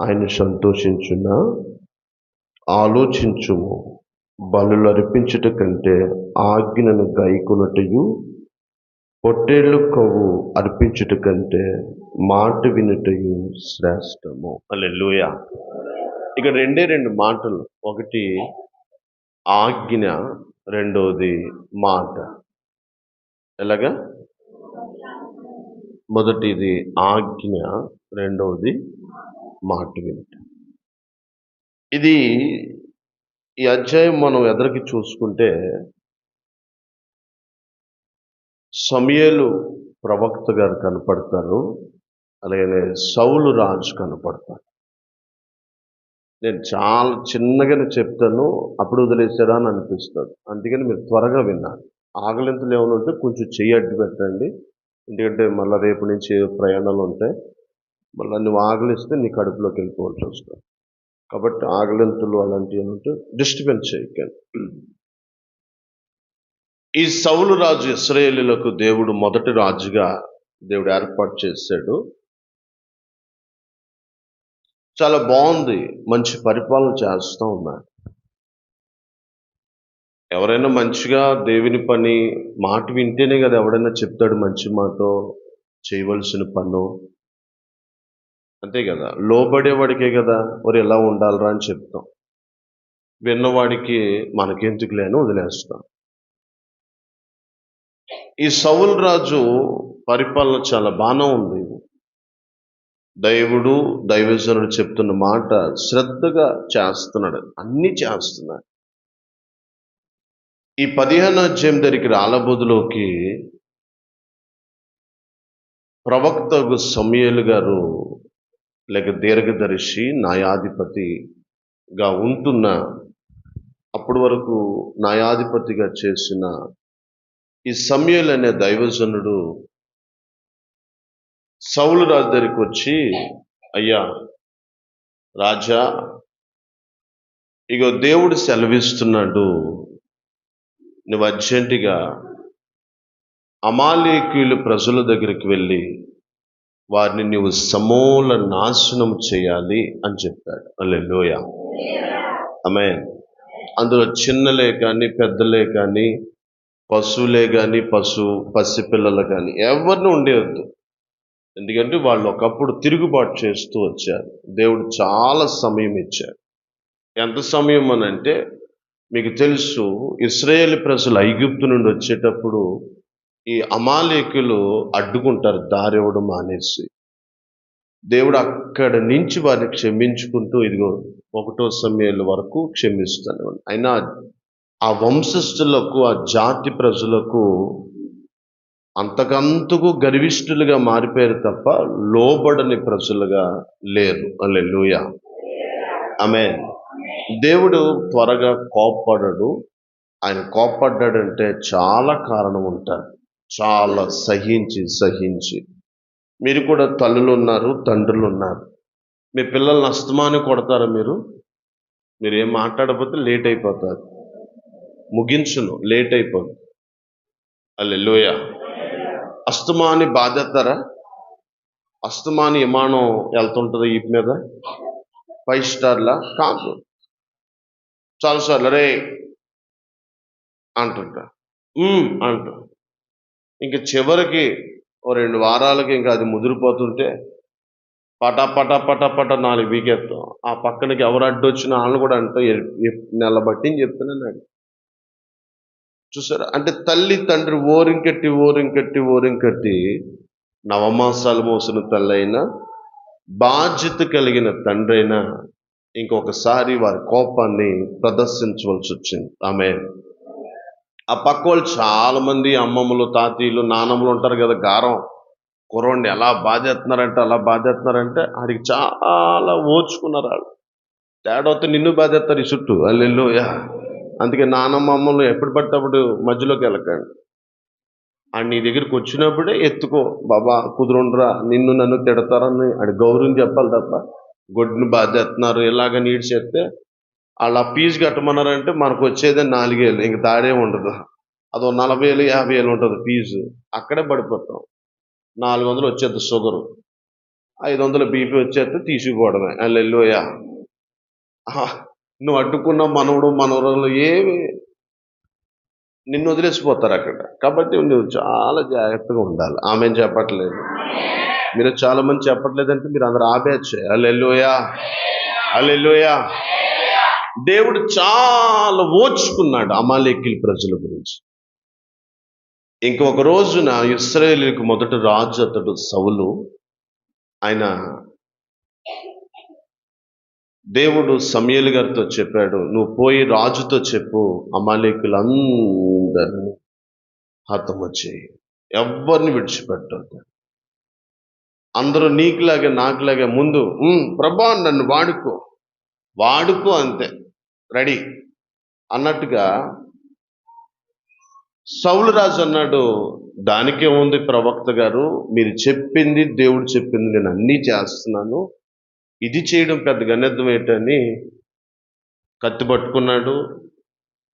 ఆయన సంతోషించున్న ఆలోచించుము. బలులు అర్పించుట కంటే ఆజ్ఞను గైకొనుటయు పొట్టేళ్ళు కొవ్వు అర్పించుట కంటే మాట వినుటయు శ్రేష్టము. అల్లెలుయ ఇక్కడ రెండే రెండు మాటలు. ఒకటి ఆజ్ఞ రెండోది మాట. ఎలాగా? మొదటిది ఆజ్ఞ రెండవది మాట వినుట ఇది ఈ అధ్యాయం మనం ఎదరికి చూసుకుంటే సమయలు ప్రవక్త గారు కనపడతారు అలాగే సౌలు రాజు కనపడతారు. నేను చాలా చిన్నగానే చెప్తాను అప్పుడు వదిలేసారా అని అనిపిస్తుంది. అందుకని మీరు త్వరగా విన్నారు ఆగలింతలు ఏమైనా ఉంటే కొంచెం చెయ్యి అడ్డు పెట్టండి ఎందుకంటే మళ్ళీ రేపు నుంచి ప్రయాణాలు ఉంటాయి. మళ్ళీ నువ్వు ఆగలిస్తే నీ కడుపులోకి వెళ్ళిపోవాల్సి వస్తుంది. కాబట్టి ఆగలింతులు అలాంటివి ఏమంటే డిస్టర్బెన్స్ చేయకండి. ఈ సౌలు రాజు ఇస్రాయేలీలకు దేవుడు మొదటి రాజుగా దేవుడు ఏర్పాటు చేశాడు. చాలా బాగుంది. మంచి పరిపాలన చేస్తూ ఉన్నాడు. ఎవరైనా మంచిగా దేవుని పని మాట వింటేనే కదా ఎవడైనా చెప్తాడు మంచి మాట చేయవలసిన పను. అంతే కదా. లోబడేవాడికే కదా మరి ఎలా ఉండాలరా అని చెప్తాం. విన్నవాడికి మనకెందుకు లేని వదిలేస్తాం. ఈ సౌల్ రాజు పరిపాలన చాలా బాగానే ఉంది. దైవుడు దైవజనుడు చెప్తున్న మాట శ్రద్ధగా చేస్తున్నాడు. అన్ని చేస్తున్నాడు. ఈ పదిహేను అధ్యాయం దగ్గరికి రాలబోదులోకి ప్రవక్త సమయలు గారు లేక దీర్ఘదర్శి న్యాయాధిపతిగా ఉంటున్న అప్పటి వరకు న్యాయాధిపతిగా చేసిన ఈ సమయలు అనే దైవజనుడు సౌలు రాజు దగ్గరికి వచ్చి అయ్యా రాజా ఇగో దేవుడు సెలవిస్తున్నాడు. నువ్వు అర్జెంటుగా అమాలేకీయులు ప్రజల దగ్గరికి వెళ్ళి వారిని నువ్వు సమూల నాశనం చేయాలి అని చెప్పాడు. అల్లెలోయ ఆమె అందులో చిన్నలే కానీ పెద్దలే కానీ పశువులే కానీ పశు పసిపిల్లలు కానీ ఎవరిని ఉండేవద్దు ఎందుకంటే వాళ్ళు ఒకప్పుడు తిరుగుబాటు చేస్తూ వచ్చారు. దేవుడు చాలా సమయం ఇచ్చారు ఎంత సమయం అని అంటే మీకు తెలుసు ఇస్రాయేల్ ప్రజలు ఐగుప్తు నుండి వచ్చేటప్పుడు ఈ అమాలేకులు అడ్డుకుంటారు దారి ఇవ్వడం మానేసి. దేవుడు అక్కడ నుంచి వారిని క్షమించుకుంటూ ఇదిగో ఒకటో సమయాల వరకు క్షమిస్తాను అయినా ఆ వంశస్థులకు ఆ జాతి ప్రజలకు అంతకంతకు గర్విష్ఠులుగా మారిపోయారు తప్ప లోబడని ప్రజలుగా లేరు. లూయ ఆమె దేవుడు త్వరగా కోప్పడడు. ఆయన కోప్పడ్డాడంటే చాలా కారణం ఉంటారు. చాలా సహించి సహించి. మీరు కూడా తల్లులు ఉన్నారు తండ్రులు ఉన్నారు మీ పిల్లల్ని అస్తమాని కొడతారా మీరు? మీరు ఏం మాట్లాడకపోతే లేట్ అయిపోతారు. ముగించును లేట్ అయిపోతుంది లోయ అస్తమాని బాధేస్తారా అస్తమాని విమానం వెళ్తుంటుంది ఈ మీద? ఫైవ్ స్టార్లా? కాదు. చాలాసార్లు రే అంటుంట. ఇంక చివరికి ఓ రెండు వారాలకి ఇంకా అది ముదిరిపోతుంటే పటా పటా పటా పటా నాలుగు వీకెత్తాం ఆ పక్కనకి ఎవరు అడ్డొచ్చినా వాళ్ళని కూడా అంటూ నిలబట్టి చెప్తున్నాడు చూసారా? అంటే తల్లి తండ్రి ఓరింకట్టి ఓరింకట్టి ఓరింకట్టి నవమాసాలు మోసిన తల్లి అయినా బాధ్యత కలిగిన తండ్రి అయినా ఇంకొకసారి వారి కోపాన్ని ప్రదర్శించవలసి వచ్చింది. ఆమె ఆ పక్క వాళ్ళు చాలామంది అమ్మమ్మలు తాతయ్యలు నానమ్మలు ఉంటారు కదా గారం. కుర్రండి ఎలా బాధేస్తున్నారంటే అలా బాధేస్తున్నారంటే ఆడికి చాలా ఓచుకున్నారు వాళ్ళు. తేడా వస్తే నిన్ను బాధేస్తారు ఈ చుట్టూ. అల్లెల్లు అందుకే నానమ్మ అమ్మలు ఎప్పుడు పడితే మధ్యలోకి వెళ్ళకండి. ఆ నీ దగ్గరికి వచ్చినప్పుడే ఎత్తుకో. బాబా కుదురుండ్రా నిన్ను నన్ను తిడతారని ఆడి గౌరవం చెప్పాలి తప్ప గొడ్డుని బాధేస్తున్నారు. ఇలాగ నీడ్స్ చేస్తే వాళ్ళు ఆ ఫీజు కట్టమన్నారంటే మనకు వచ్చేదే నాలుగేళ్ళు ఇంక తాడే ఉండదు. అదో నలభై వేలు యాభై వేలు ఉంటుంది ఫీజు అక్కడే పడిపోతాం. నాలుగు వందలు వచ్చేది షుగరు. ఐదు వందల బీపీ వచ్చేస్తే తీసుకుపోవడమే అల్లెల్లోయ. నువ్వు అడ్డుకున్న మనవడు మనవరాలు ఏమి? నిన్ను వదిలేసిపోతారు అక్కడ. కాబట్టి నువ్వు చాలా జాగ్రత్తగా ఉండాలి. ఆమె చెప్పట్లేదు. మీరు చాలా మంది చెప్పట్లేదంటే మీరు అందరు ఆపేచ్చే అల్లెల్లోయా. అల్లెల్లోయా. దేవుడు చాలా ఓచుకున్నాడు అమాలేకిల్ ప్రజల గురించి. ఇంకొక రోజున ఇస్రాయేలీలకు మొదటి రాజు అతడు సవులు ఆయన దేవుడు సమయలు గారితో చెప్పాడు నువ్వు పోయి రాజుతో చెప్పు అమాలేకులందరినీ హతము చేయి. ఎవరిని విడిచిపెట్టద్దు. అందరూ నీకులాగే నాకులాగే ముందు ప్రభా నన్ను వాడుకో. వాడుకో అంతే. రెడీ. అన్నట్టుగా సౌలు రాజు అన్నాడు దానికే ఉంది ప్రవక్త గారు మీరు చెప్పింది దేవుడు చెప్పింది నేను అన్నీ చేస్తున్నాను. ఇది చేయడం పెద్ద గణితం ఏంటని కత్తి పట్టుకున్నాడు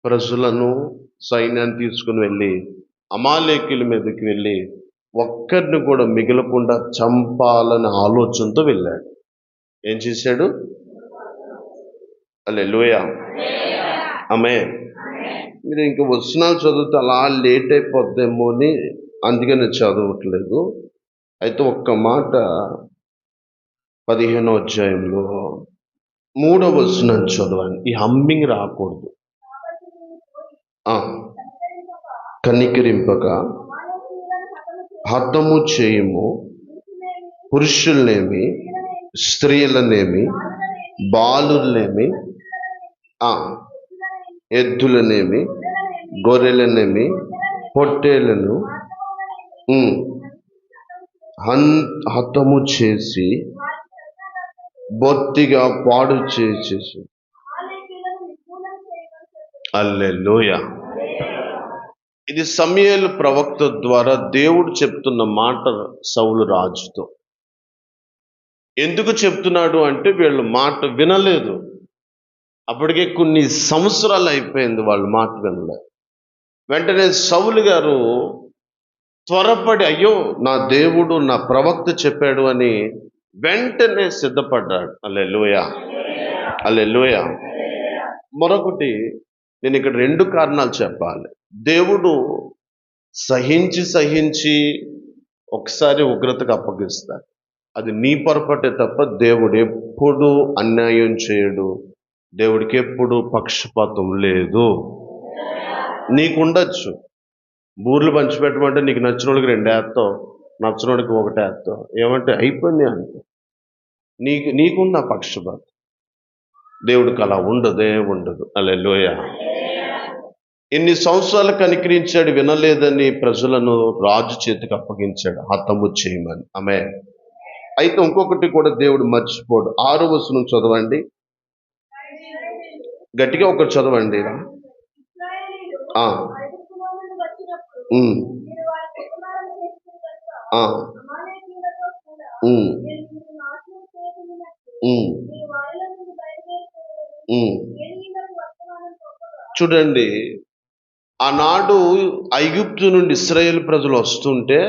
ప్రజలను సైన్యాన్ని తీసుకుని వెళ్ళి అమాలేకుల మీదకి వెళ్ళి ఒక్కరిని కూడా మిగలకుండా చంపాలనే ఆలోచనతో వెళ్ళాడు. ఏం చేశాడు? అల్లే లోయ ఆమె మీరు ఇంకా వచనాలు చదివితే అలా లేట్ అయిపోద్దేమో అని అందుకని చదవట్లేదు. అయితే ఒక్క మాట పదిహేనో అధ్యాయంలో మూడో వచనం చదవండి. ఈ హమ్మింగ్ రాకూడదు. కనికరింపక హతము చేయము పురుషులనేమి స్త్రీలనేమి బాలులనేమి ఎద్దులనేమి గొర్రెలనేమి పొట్టేలను హతము చేసి బొత్తిగా పాడు చేసేసి. అల్లెలోయ. ఇది సమయలు ప్రవక్త ద్వారా దేవుడు చెప్తున్న మాట సౌలు రాజుతో. ఎందుకు చెప్తున్నాడు అంటే వీళ్ళు మాట వినలేదు. అప్పటికే కొన్ని సంవత్సరాలు అయిపోయింది వాళ్ళు మాట వినలే వెంటనే సౌలు గారు త్వరపడి అయ్యో నా దేవుడు నా ప్రవక్త చెప్పాడు అని వెంటనే సిద్ధపడ్డాడు. అల్లె లోయ అల్లె లోయ మరొకటి నేను ఇక్కడ రెండు కారణాలు చెప్పాలి. దేవుడు సహించి సహించి ఒకసారి ఉగ్రతకు అప్పగిస్తాడు. అది నీ పొరపాటే తప్ప దేవుడు ఎప్పుడు అన్యాయం చేయడు. దేవుడికి ఎప్పుడు పక్షపాతం లేదు. నీకుండొచ్చు. బూర్లు పంచిపెట్టమంటే నీకు నచ్చిన వాళ్ళకి రెండు వేస్తావు నచ్చిన వాడికి ఒకటి వేస్తావు ఏమంటే అయిపోయింది అంటే నీకు నీకున్న పక్షపాతం. దేవుడికి అలా ఉండదే ఉండదు. అలే లోయ ఇన్ని సంవత్సరాలు కనికరించాడు వినలేదని ప్రజలను రాజు చేతికి అప్పగించాడు. హతము చేయమని. ఆమె అయితే ఇంకొకటి కూడా దేవుడు మర్చిపోడు. ఆరు వచనం చదవండి. గట్టిగా ఒకటి చదవండి. చూడండి ఆనాడు ఐగుప్తు నుండి ఇస్రాయేల్ ప్రజలు వస్తుంటే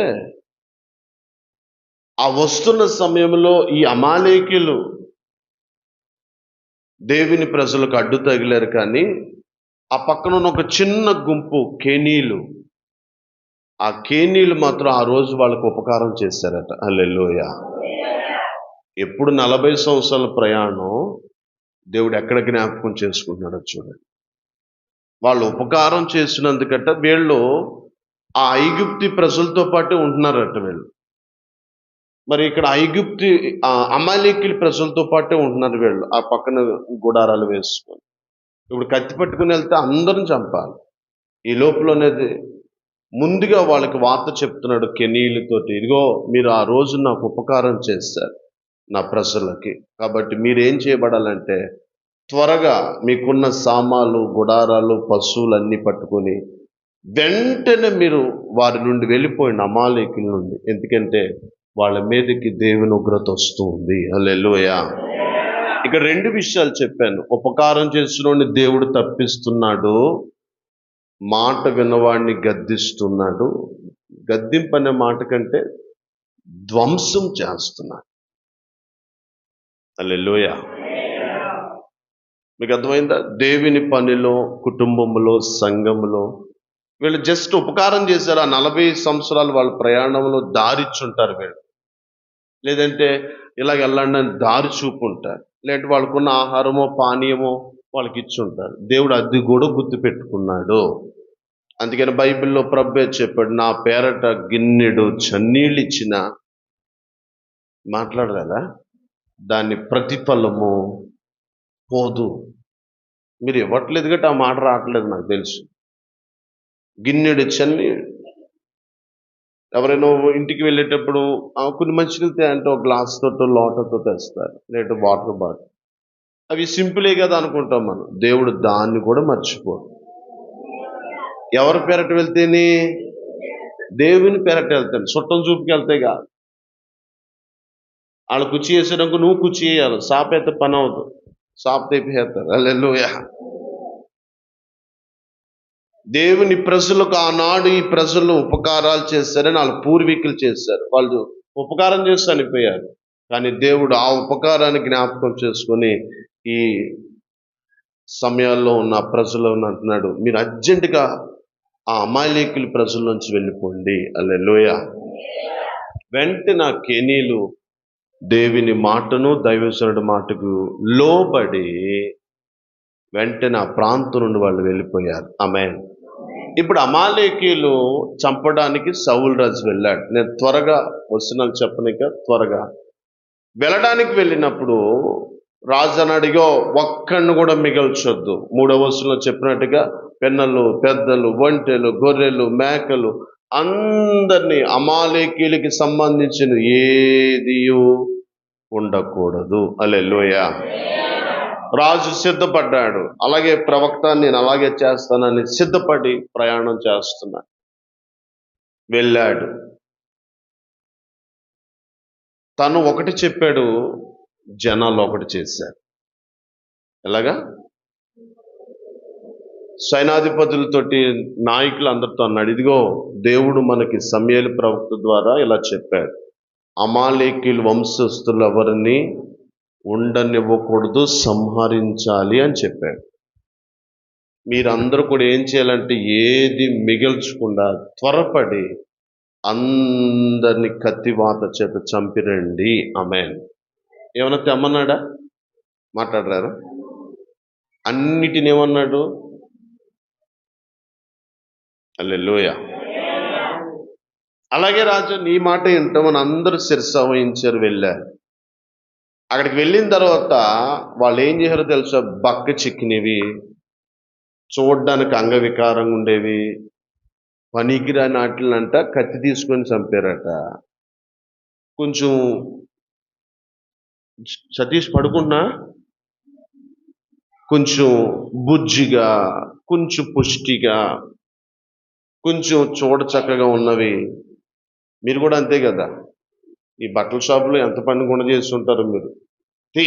ఆ వస్తున్న సమయంలో ఈ అమాలేకులు దేవుని ప్రజలకు అడ్డు తగిలారు కానీ ఆ పక్కన ఉన్న ఒక చిన్న గుంపు కేనీలు ఆ కేనీలు మాత్రం ఆ రోజు వాళ్ళకు ఉపకారం చేశారట. అల్లెల్లోయ ఎప్పుడు నలభై సంవత్సరాల ప్రయాణం దేవుడు ఎక్కడ జ్ఞాపకం చేసుకుంటున్నాడో చూడండి. వాళ్ళు ఉపకారం చేసినందుకట వీళ్ళు ఆ ఐగుప్తి ప్రజలతో పాటు ఉంటున్నారట వీళ్ళు. మరి ఇక్కడ ఐగుప్తి ఆ అమాలేకిల ప్రజలతో పాటే ఉంటున్నారు వీళ్ళు. ఆ పక్కన గుడారాలు వేసుకొని. ఇప్పుడు కత్తి పట్టుకుని వెళ్తే అందరం చంపాలి. ఈ లోపలనేది ముందుగా వాళ్ళకి వార్త చెప్తున్నాడు కెనీలతోటి ఇదిగో మీరు ఆ రోజు నాకు ఉపకారం చేశారు నా ప్రజలకి. కాబట్టి మీరేం చేయబడాలంటే త్వరగా మీకున్న సామాలు గుడారాలు పశువులు అన్నీ పట్టుకొని వెంటనే మీరు వారి నుండి వెళ్ళిపోయిన అమాలేకుల నుండి. ఎందుకంటే వాళ్ళ మీదకి దేవుని ఉగ్రత వస్తుంది అల్లెలుయా ఇక రెండు విషయాలు చెప్పాను. ఉపకారం చేసిన దేవుడు తప్పిస్తున్నాడు. మాట విన్నవాడిని గద్దిస్తున్నాడు. గద్దింపు అనే మాట కంటే ధ్వంసం చేస్తున్నాడు. అల్లెలోయ మీకు అర్థమైందా? దేవుని పనిలో కుటుంబంలో సంఘంలో వీళ్ళు జస్ట్ ఉపకారం చేశారు. ఆ నలభై సంవత్సరాలు వాళ్ళ ప్రయాణంలో దారిచ్చుంటారు వీళ్ళు. లేదంటే ఇలాగ వెళ్ళండి అని దారి చూపుంటారు. లేదంటే వాళ్ళకున్న ఆహారమో పానీయమో వాళ్ళకి ఇచ్చుంటారు. దేవుడు అది కూడా గుర్తు పెట్టుకున్నాడు అందుకని బైబిల్లో ప్రభే చెప్పాడు నా పేరట గిన్నెడు చన్నీళ్ళు ఇచ్చిన మాట్లాడలేదా? దాని ప్రతిఫలము పోదు. మీరు ఇవ్వట్లేదు కాబట్టి ఆ మాట రావట్లేదు నాకు తెలుసు. గిన్నెడు చన్నీళ్ళు ఎవరైనా ఇంటికి వెళ్ళేటప్పుడు కొన్ని మంచినీళ్ళు అంటే ఒక గ్లాస్ తోటో లోటతో తెస్తారు లేదా వాటర్ బాటిల్. అవి సింపులే కదా అనుకుంటాం మనం. దేవుడు దాన్ని కూడా మర్చిపో ఎవరి పేరట వెళ్తేనే? దేవుని పేరట వెళ్తాను చుట్టం చూపుకి వెళ్తే కాదు. వాళ్ళు కుర్చీ వేసేటప్పుడు నువ్వు కుర్చీ వేయాలి. సాప్ అయితే పని అవుతుంది సాప్ తెప్పిస్తారు అల్లెలుయా దేవుని ప్రజలకు ఆనాడు ఈ ప్రజలు ఉపకారాలు చేశారని వాళ్ళ పూర్వీకులు చేశారు. వాళ్ళు ఉపకారం చేసి చనిపోయారు. కానీ దేవుడు ఆ ఉపకారాన్ని జ్ఞాపకం చేసుకొని ఈ సమయాల్లో ఉన్న ప్రజలను అంటున్నాడు? మీరు అర్జెంటుగా ఆ అమాయకుల ప్రజల నుంచి వెళ్ళిపోండి. అల్లెలోయ వెంటనే కెనీలు దేవుని మాటను దైవేశ్వరుడి మాటకు లోబడి వెంటనే ఆ ప్రాంతం నుండి వాళ్ళు వెళ్ళిపోయారు. ఆమె ఇప్పుడు అమాలేకీలు చంపడానికి సౌల్ రాజు వెళ్ళాడు. నేను త్వరగా వస్తున్నాను చెప్పనిక త్వరగా. వెళ్ళడానికి వెళ్ళినప్పుడు రాజు అని అడిగో ఒక్కడిని కూడా మిగల్చొద్దు. మూడవ వస్తువులో చెప్పినట్టుగా పెన్నలు పెద్దలు ఒంటెలు గొర్రెలు మేకలు అందరినీ అమాలేకీలకి సంబంధించిన ఏది ఉండకూడదు. అలెలోయ రాజు సిద్ధపడ్డాడు. అలాగే ప్రవక్త నేను అలాగే చేస్తానని సిద్ధపడి ప్రయాణం చేస్తున్నా. వెళ్ళాడు. తను ఒకటి చెప్పాడు జనాలు ఒకటి చేశారు. ఎలాగా? సైనాధిపతులతోటి నాయకులు అందరితో అన్నాడు ఇదిగో దేవుడు మనకి సమయలు ప్రవక్త ద్వారా ఇలా చెప్పాడు. అమాలేకీలు వంశస్థులు ఎవరిని ఉండనివ్వకూడదు సంహరించాలి అని చెప్పాడు. మీరందరూ కూడా ఏం చేయాలంటే ఏది మిగల్చకుండా త్వరపడి అందరిని కత్తివాత చేత చంపిరండి. అమెన్ ఏమన్నా తెమ్మన్నాడా? మాట్లాడరారా అన్నిటిని ఏమన్నాడు అల్లెలోయ అలాగే రాజు నీ మాట వింటామని అందరూ శిరస వహించారు వెళ్ళారు. అక్కడికి వెళ్ళిన తర్వాత వాళ్ళు ఏం చేశారో తెలుసా? బక్క చిక్కినవి చూడడానికి అంగవికారంగా ఉండేవి పనికిరాని వాటిలంట కత్తి తీసుకొని చంపారట. కొంచెం సతీష్ పడుకున్నా కొంచెం బుజ్జిగా కొంచెం పుష్టిగా కొంచెం చూడ చక్కగా ఉన్నవి. మీరు కూడా అంతే కదా? ఈ బట్టల షాపులో ఎంత పని కూడా చేస్తుంటారు మీరు. తీ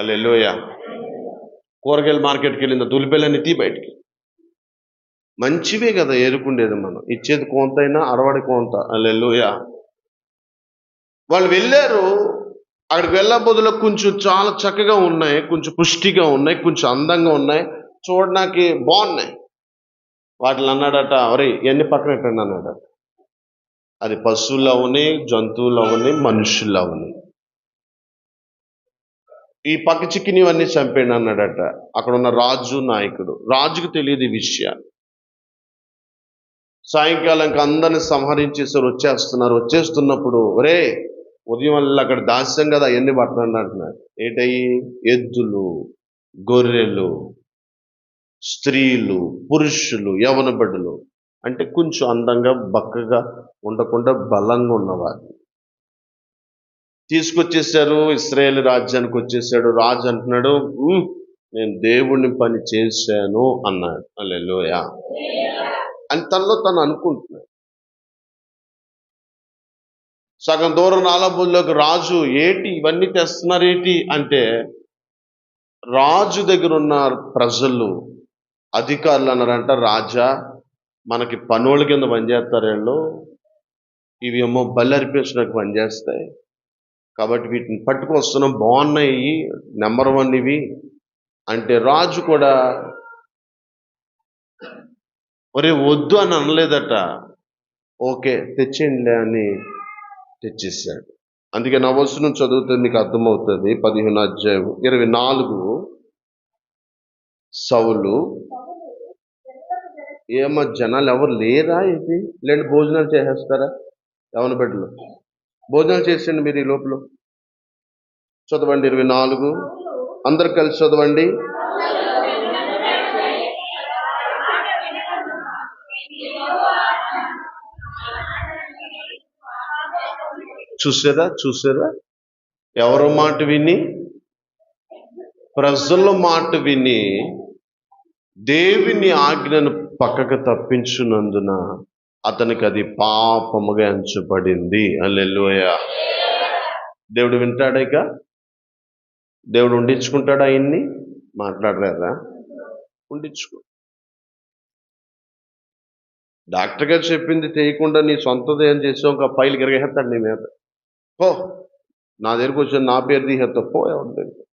లోయ కూరగాయల మార్కెట్కి వెళ్ళింది తులిపెళ్ళని తీ బయటికి. మంచివే కదా ఏరుకుండేది మనం. ఇచ్చేది కొంత అయినా అరవడి కొంత. లోయ వాళ్ళు వెళ్ళారు. అక్కడికి వెళ్ళబోదులో కొంచెం చాలా చక్కగా ఉన్నాయి. కొంచెం పుష్టిగా ఉన్నాయి. కొంచెం అందంగా ఉన్నాయి. చూడడానికి బాగున్నాయి. వాటిని అన్నాడట అరే ఇవన్నీ పక్కన పెట్టండి అన్నాడట. అది పశువులు అవని జంతువులు అవని మనుషులు అవని ఈ పక్క చిక్కినవన్నీ చంపేయండి అన్నాడట. అక్కడ ఉన్న రాజు నాయకుడు. రాజుకు తెలియదు ఈ విషయాలు. సాయంకాలంకి అందరిని సంహరించేసారు వచ్చేస్తున్నారు. వచ్చేస్తున్నప్పుడు ఒరే ఉదయం వల్ల అక్కడ దాస్యం కదా అవన్నీ పట్టండి అంటున్నారు. ఏటయ్యి? ఎద్దులు గొర్రెలు స్త్రీలు పురుషులు యవన బిడ్డలు అంటే కొంచెం అందంగా బక్కగా ఉండకుండా బలంగా ఉన్నవారు. తీసుకొచ్చేసారు ఇస్రాయేల్ రాజ్యానికి వచ్చేసాడు రాజు అంటున్నాడు నేను దేవుణ్ణి పని చేశాను అన్నాడు. అల్లెలోయ అని తనలో తను అనుకుంటున్నాడు. సగం దూరం నాలబుల్లోకి రాజు ఏంటి ఇవన్నీ తెస్తున్నారు అంటే రాజు దగ్గర ఉన్న ప్రజలు అధికారులు అన్నారంట రాజా మనకి పనుల కింద పనిచేస్తారు వీళ్ళు ఇవి ఏమో బలి పనిచేస్తాయి. కాబట్టి వీటిని పట్టుకొస్తున్నాం బాగున్నాయి నెంబర్ వన్ ఇవి అంటే రాజు కూడా ఒరే వద్దు అని అనలేదట. ఓకే తెచ్చేయండిలే అని తెచ్చేసాడు అందుకే నా వస్తును చదివితే మీకు అర్థమవుతుంది. పదిహేను అధ్యాయం ఇరవై నాలుగు. సౌలు ఏమో జనాలు ఎవరు లేరా ఇది లేదంటే భోజనాలు చేసేస్తారా? ఎవరి బిడ్డలు భోజనాలు చేసండి మీరు ఈ లోపల. చదవండి ఇరవై నాలుగు. అందరు కలిసి చదవండి. చూసారా? చూసారా? ఎవరు మాట విని? ప్రజల మాట విని దేవుని ఆజ్ఞను పక్కకు తప్పించున్నందున అతనికి అది పాపముగా ఎంచబడింది. అల్లెల్లోయ దేవుడు వింటాడా ఇక? దేవుడు ఉండించుకుంటాడా ఆయన్ని మాట్లాడలేదా? ఉండించుకో. డాక్టర్ గారు చెప్పింది చేయకుండా నీ సొంతది ఏం చేసావు ఇంకా ఫైల్ గిరగేస్తాడు నీ మీద. పో. నా దగ్గరికి వచ్చి నా పేరు తీసేస్తా పో ఎవరి దగ్గర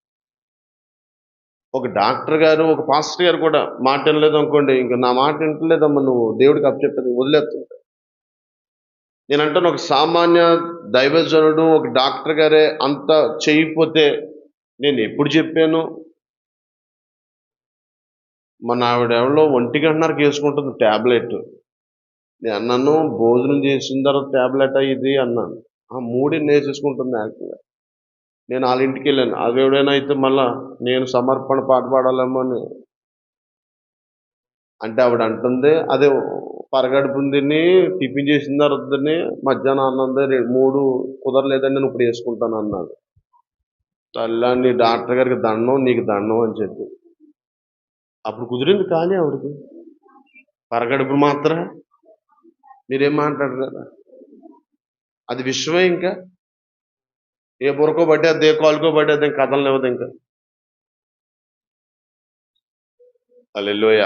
ఒక డాక్టర్ గారు ఒక పాస్టర్ గారు కూడా మాట వినలేదు అనుకోండి ఇంకా నా మాట వింటలేదమ్మా నువ్వు. దేవుడికి అప్పచెప్పేది వదిలేస్తుంటా నేను అంటాను ఒక సామాన్య దైవజనుడు ఒక డాక్టర్ గారే అంత చేయకపోతే నేను ఎప్పుడు చెప్పాను? మన ఆవిడ ఎవరో ఒంటి గంటన్నరకు వేసుకుంటుంది ట్యాబ్లెట్ నేను అన్నాను భోజనం చేసిన తర్వాత ట్యాబ్లెట్ ఇది? అన్నాను. ఆ మూడిని వేసేసుకుంటుంది యాక్టివ్గా నేను వాళ్ళ ఇంటికి వెళ్ళాను. అది ఎవడైనా అయితే మళ్ళా నేను సమర్పణ పాట పాడాలేమో అని అంటే ఆవిడ అంటుంది అదే పరగడుపుని తిని టిఫిన్ చేసిన తర్వాత మధ్యాహ్నం అన్నది మూడు కుదరలేదండి నేను ఇప్పుడు వేసుకుంటాను అన్నాడు. నీ డాక్టర్ గారికి దండం నీకు దండం అని చెప్పి. అప్పుడు కుదిరింది కానీ ఆవిడకి. పరగడుపు మాత్రం మీరేం మాట్లాడరు కదా. అది విషయమే ఇంకా. ఏ బురకో బట్టి ఏ కాలుకో పట్టిడా కథలు ఇవ్వదు ఇంకా. అల్లెల్లోయ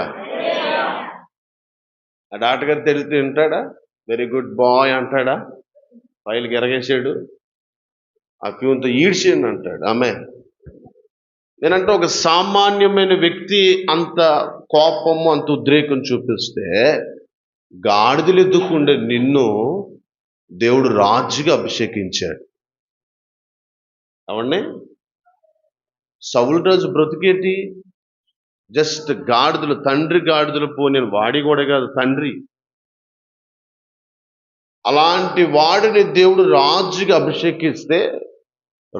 ఆ డాక్టర్ గారు తెలిసి ఉంటాడా వెరీ గుడ్ బాయ్ అంటాడా? ఫైల్ గిరగేసాడు ఆ క్యూన్తో ఈడ్చేయండి అంటాడు. ఆమె నేనంటే ఒక సామాన్యమైన వ్యక్తి అంత కోపము అంత ఉద్రేకం చూపిస్తే గాడిదలు ఎద్దుకుండే నిన్ను దేవుడు రాజుగా అభిషేకించాడు. అవండి సౌలు రాజు బ్రతికేటి? జస్ట్ గాడిదలు తండ్రి గాడిదలు పోనీ వాడి కూడా కాదు తండ్రి. అలాంటి వాడిని దేవుడు రాజుగా అభిషేకిస్తే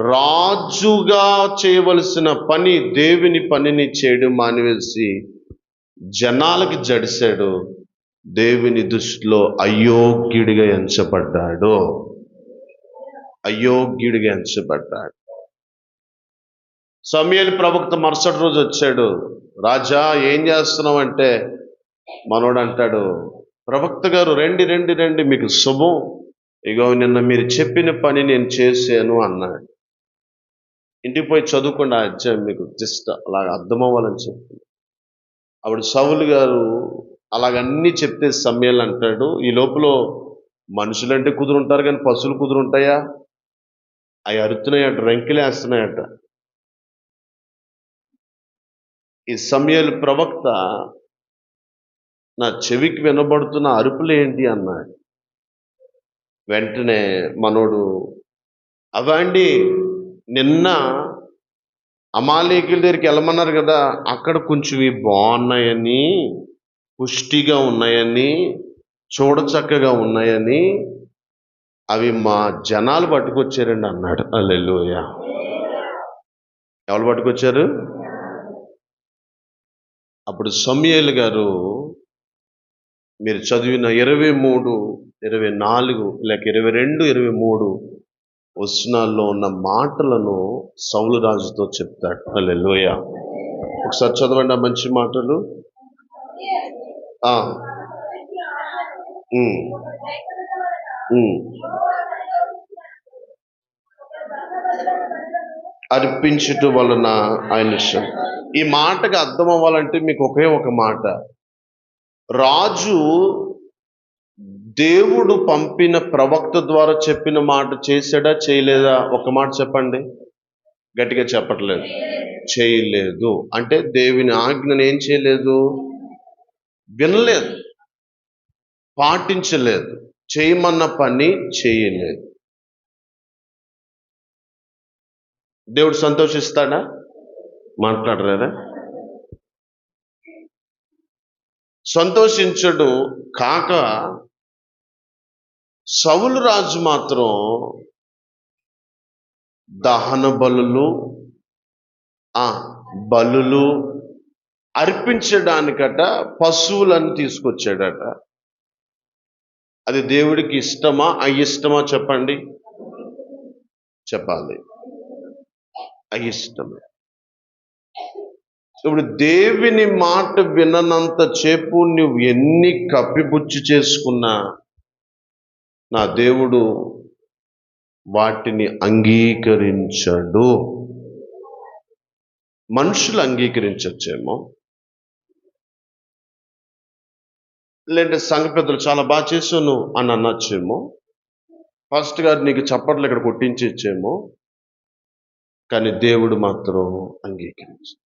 రాజుగా చేయవలసిన పని దేవుని పనిని చేయడం మానివేసి జనాలకి జడిశాడు. దేవుని దృష్టిలో అయోగ్యుడిగా ఎంచబడ్డాడు. అయోగ్యుడిగా ఎంచబడ్డాడు. సమయలు ప్రవక్త మరుసటి రోజు వచ్చాడు. రాజా ఏం చేస్తున్నావు అంటే మనోడు అంటాడు ప్రవక్త గారు రండి రండి రండి మీకు శుభం. ఇగో నిన్న మీరు చెప్పిన పని నేను చేశాను అన్నాడు. ఇంటికి పోయి చదువుకోండి ఆ అధ్యాయం మీకు జస్ట్ అలా అర్థం అవ్వాలని చెప్పింది ఆవిడ సౌలు గారు అలాగన్నీ చెప్తే సమయాలు అంటాడు ఈ లోపల మనుషులంటే కుదురుంటారు కానీ పశువులు కుదురుంటాయా? అవి అరుతున్నాయట రెంకిలేస్తున్నాయట. ఈ సమయాలు ప్రవక్త నా చెవికి వినబడుతున్న అరుపులు ఏంటి అన్నాడు. వెంటనే మనోడు అవండి నిన్న అమాలేకుల దగ్గరికి వెళ్ళమన్నారు కదా అక్కడ కొంచెం ఇవి బాగున్నాయని పుష్టిగా ఉన్నాయని చూడచక్కగా ఉన్నాయని అవి మా జనాలు పట్టుకొచ్చారండి అన్నాడు. అల్లెల్లోయ ఎవరు పట్టుకొచ్చారు? అప్పుడు సమయేలు గారు మీరు చదివిన ఇరవై మూడు ఇరవై నాలుగు లేక ఇరవై రెండు ఇరవై మూడు వచనాల్లో ఉన్న మాటలను సౌలు రాజుతో చెప్తాడు. అల్లెలుయ ఒకసారి చదవండి ఆ మంచి మాటలు. ఆ. అర్పించుట వలన ఆయన ఇష్టం. ఈ మాటకు అర్థం అవ్వాలంటే మీకు ఒకే ఒక మాట. రాజు దేవుడు పంపిన ప్రవక్త ద్వారా చెప్పిన మాట చేశాడా చేయలేదా? ఒక మాట చెప్పండి. గట్టిగా చెప్పట్లేదు. చేయలేదు. అంటే దేవుని ఆజ్ఞను ఏం చేయలేదు? వినలేదు. పాటించలేదు. చేయమన్న పని చేయలేదు. దేవుడు సంతోషిస్తాడా? మాట్లాడలేదా సంతోషించడు కాక సౌలు రాజు మాత్రం దహన బలులు ఆ బలులు అర్పించడానికట పశువులను తీసుకొచ్చాడట. అది దేవుడికి ఇష్టమా? అయిష్టమా చెప్పండి. చెప్పాలి. అయిష్టమే. ఇప్పుడు దేవుని మాట విననంత చేపు నువ్వు ఎన్ని కప్పిపుచ్చి చేసుకున్నా నా దేవుడు వాటిని అంగీకరించడు. మనుషులు అంగీకరించచ్చేమో. లేదంటే సంఘ పెద్దలు చాలా బాగా చేశాను అని అనొచ్చేమో. ఫస్ట్ గారు నీకు చప్పట్లు ఇక్కడ కొట్టించేచ్చేమో. కానీ దేవుడు మాత్రం అంగీకరించాడు.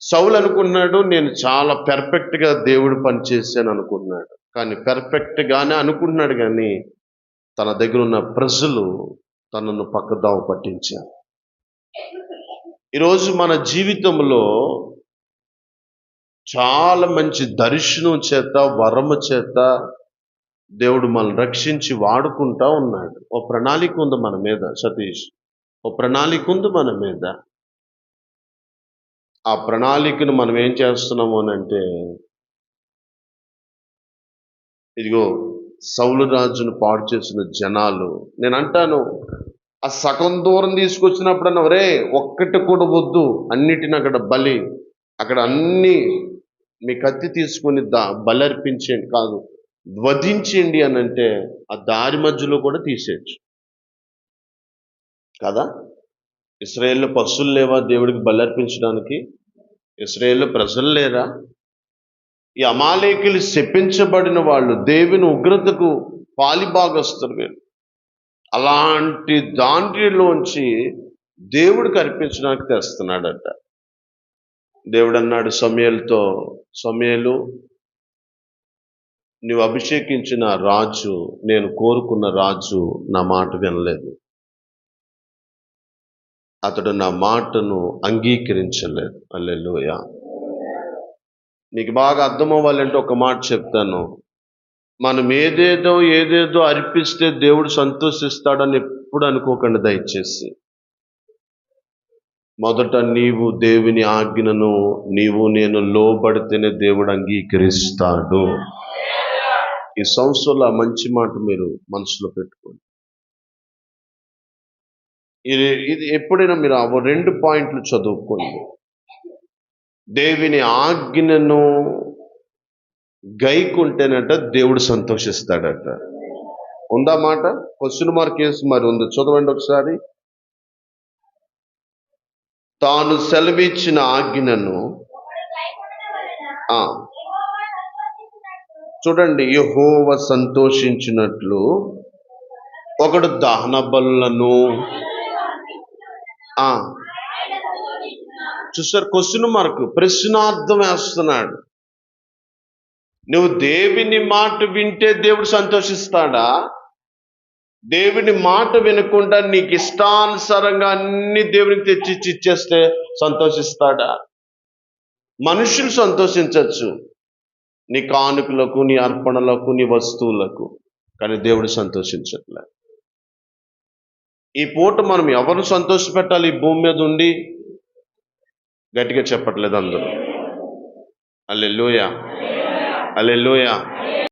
సౌలు అనుకున్నాడు నేను చాలా పెర్ఫెక్ట్గా దేవుడు పనిచేశాను అనుకున్నాడు. కానీ పెర్ఫెక్ట్గానే అనుకున్నాడు కానీ తన దగ్గర ఉన్న ప్రజలు తనను పక్కదావ పట్టించారు. ఈరోజు మన జీవితంలో చాలా మంచి దర్శనం చేత వరము చేత దేవుడు మనల్ని రక్షించి వాడుకుంటా ఉన్నాడు. ఓ ప్రణాళిక ఉంది మన మీద సతీష్. ఓ ప్రణాళిక ఉంది మన మీద. ఆ ప్రణాళికను మనం ఏం చేస్తున్నాము అని అంటే ఇదిగో సౌలు రాజును పాడు చేసిన జనాలు నేను అంటాను ఆ సగం దూరం తీసుకొచ్చినప్పుడు అన్నవరే ఒక్కటి కూడా వద్దు అన్నిటిని అక్కడ బలి అక్కడ అన్ని మీ కత్తి తీసుకొని దా బలి కాదు వధించండి అని అంటే ఆ దారి మధ్యలో కూడా తీసేయచ్చు. కదా? ఇస్రాయేల్లో పశువులు లేవా? దేవుడికి బలర్పించడానికి ఇస్రాయేల్లో ప్రజలు లేరా? ఈ అమాలేకులు శపించబడిన వాళ్ళు దేవుని ఉగ్రతకు పాలిభాగస్తారు వీళ్ళు. అలాంటి దాంట్లోంచి దేవుడికి అర్పించడానికి తెస్తున్నాడట. దేవుడు అన్నాడు సమయలతో సమయలు నువ్వు అభిషేకించిన రాజు నేను కోరుకున్న రాజు నా మాట వినలేదు. అతడు నా మాటను అంగీకరించలేదు. అల్లెలోయ నీకు బాగా అర్థమవ్వాలంటే ఒక మాట చెప్తాను. మనం ఏదేదో ఏదేదో అర్పిస్తే దేవుడు సంతోషిస్తాడని ఎప్పుడు అనుకోకండి దయచేసి. మొదట నీవు దేవుని ఆజ్ఞను నీవు నేను లోబడితేనే దేవుడు అంగీకరిస్తాడు. ఈ సంవత్సరంలో మంచి మాట మీరు మనసులో పెట్టుకోండి. ఇది ఇది ఎప్పుడైనా మీరు ఆ రెండు పాయింట్లు చదువుకోండి. దేవుని ఆజ్ఞను గైకుంటేనట దేవుడు సంతోషిస్తాడట. ఉందా మాట? క్వశ్చన్ మార్క్ వేసి మరి ఉంది. చదవండి ఒకసారి. తాను సెలవిచ్చిన ఆజ్ఞను ఆ, చూడండి యహోవ సంతోషించినట్లు ఒకడు దహన బలులను చూసారు? క్వశ్చన్ మార్క్ ప్రశ్నార్థం వేస్తున్నాడు. నువ్వు దేవుని మాట వింటే దేవుడు సంతోషిస్తాడా? దేవుని మాట వినకుండా నీకు ఇష్టానుసారంగా అన్ని దేవునికి తెచ్చిచ్చి ఇచ్చేస్తే సంతోషిస్తాడా? మనుషులు సంతోషించవచ్చు నీ కానుకలకు నీ అర్పణలకు నీ వస్తువులకు. కానీ దేవుడు సంతోషించట్లేదు ఈ పూట మనం ఎవరు సంతోష పెట్టాలి ఈ భూమి మీద ఉండి? గట్టిగా చెప్పట్లేదు అందరూ. Hallelujah hallelujah